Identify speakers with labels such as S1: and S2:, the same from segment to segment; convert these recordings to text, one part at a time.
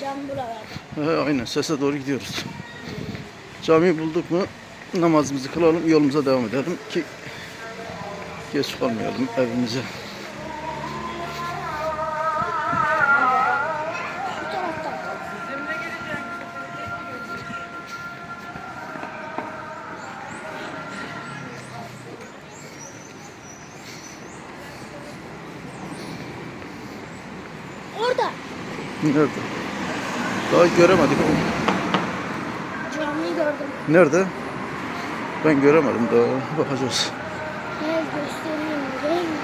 S1: Cam buralarda.
S2: He, aynen sese doğru gidiyoruz. Camiyi bulduk mu namazımızı kılalım yolumuza devam edelim ki geç kalmayalım evimize.
S1: Orada.
S2: Nerede? Daha göremedik ama.
S1: Camiyi gördüm.
S2: Nerede? Ben göremedim daha. Bakacağız.
S1: Ne göstereyim değil mi?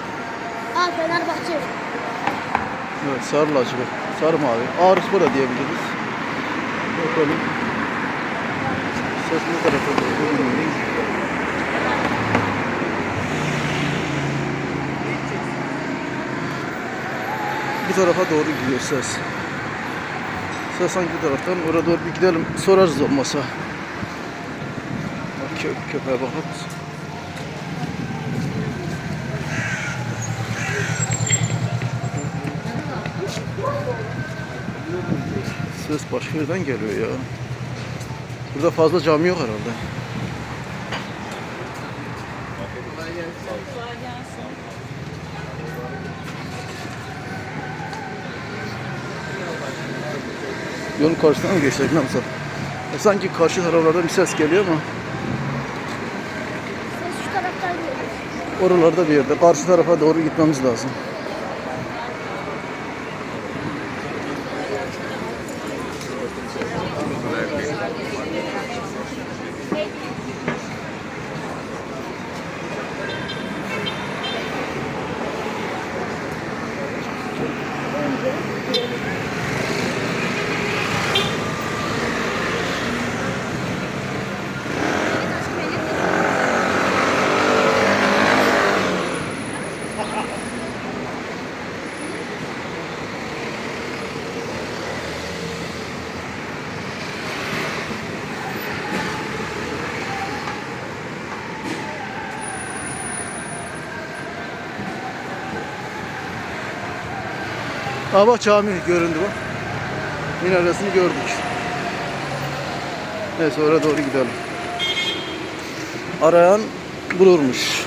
S1: Aa Fenerbahçe.
S2: Evet, sarı lacivert, sarı mavi. Ağrı spor da diyebiliriz. Bakalım. Ses ne tarafa doğru bilmiyorum. Bu tarafa doğru gidiyor ses. Hangi taraftan? Oraya bir gidelim. Sorarız olmasa. Bak kö köpeğe bakar mısın? Ses başka yerden geliyor ya. Burada fazla cami yok herhalde. Yolun karşısına mı geçsek ne yapsak? E sanki karşı taraflarda bir ses geliyor ama
S1: Ses şu taraftan geliyor.
S2: oralarda bir yerde. Karşı tarafa doğru gitmemiz lazım. Aa cami göründü bak. Minaresini gördük. Neyse oraya doğru gidelim. Arayan bulurmuş.